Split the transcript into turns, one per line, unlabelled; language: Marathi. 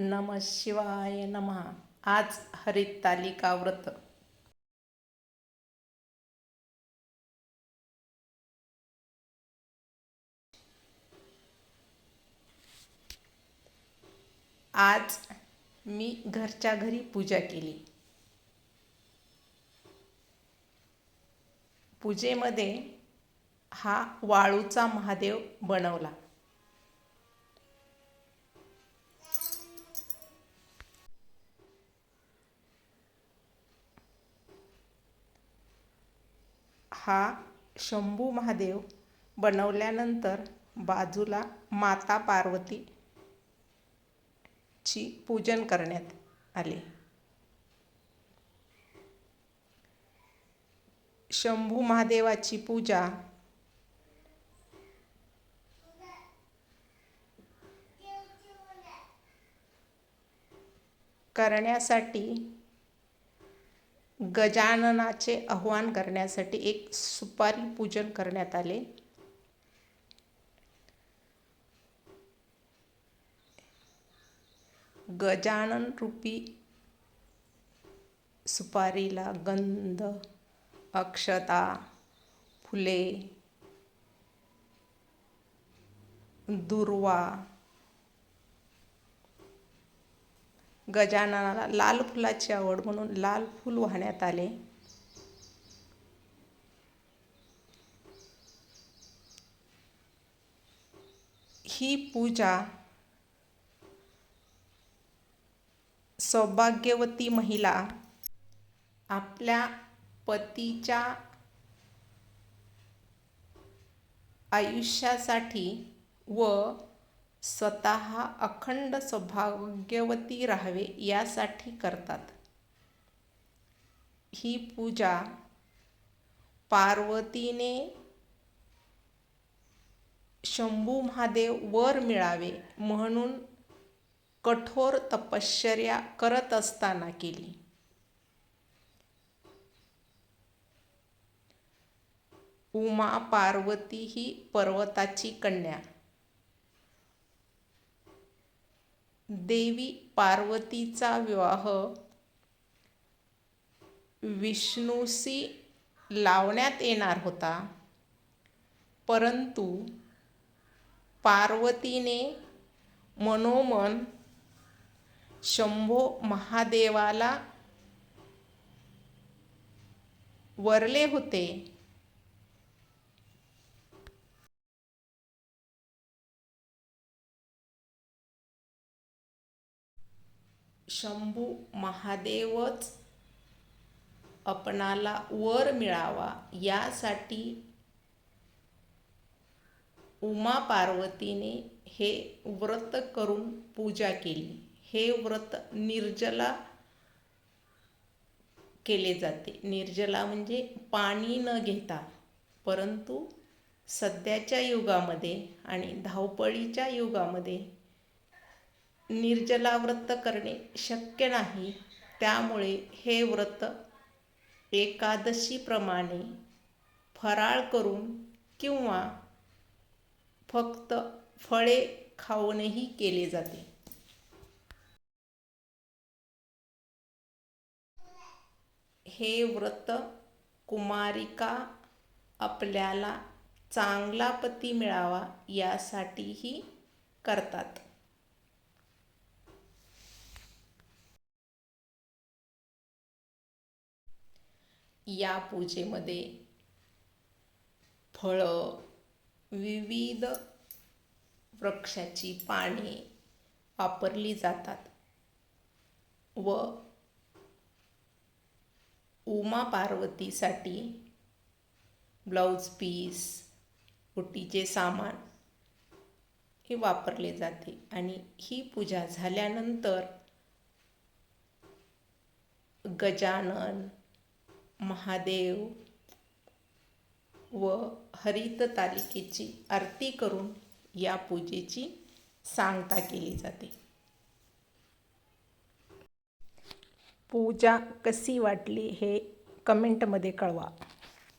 नम शिवाय नमः. आज हरितालिका व्रत. आज मी घरच्या घरी पूजा केली. पूजेमध्ये हा वाळूचा महादेव बनवला. हा शंभू महादेव बनवल्यानंतर बाजूला माता पार्वती ची पूजन करण्यात आले. शंभू महादेवाची पूजा करण्यासाठी गजाननाचे आव्हान करण्यासाठी एक सुपारी पूजन करण्यात आले. गजानन रूपी सुपारीला गंध अक्षता फुले दुर्वा गजाननाला लाल फुलाची आवड म्हणून लाल फूल वाहण्यात आले. ही पूजा सौभाग्यवती महिला आपल्या पतीच्या आयुष्यासाठी व स्वतः अखंड सौभाग्यवती राहावे यासाठी करतात. ही पूजा पार्वतीने शंभू महादेव वर मिळावे म्हणून कठोर तपश्चर्या करत असताना केली. उमा पार्वती ही पर्वताची कन्या. देवी पार्वतीचा विवाह विष्णूशी लावण्यात येणार होता. परंतु पार्वतीने मनोमन शंभो महादेवाला वरले होते. शंभू महादेवच आपणाला वर मिळावा यासाठी उमा पार्वतीने हे व्रत करून पूजा केली. हे व्रत निर्जला केले जाते. निर्जला म्हणजे पाणी न घेता परंतु सध्याच्या युगामध्ये आणि धावपळीच्या युगामध्ये निर्जला व्रत करणे शक्य नाही. त्यामुळे हे व्रत एकादशीप्रमाणे फराळ करून किंवा फक्त फळे खाऊनही केले जाते. हे व्रत कुमारिका आपल्याला चांगला पती मिळावा यासाठीही करतात. या पूजेमध्ये फळं विविध वृक्षाची पाने वापरली जातात व उमा पार्वतीसाठी ब्लाऊज पीस ओटीचे सामान हे वापरले जाते. आणि ही पूजा झाल्यानंतर गजानन महादेव व हरित तालिकेची आरती करून या पूजेची सांगता केली जाते. पूजा कशी वाटली हे कमेंटमध्ये कळवा.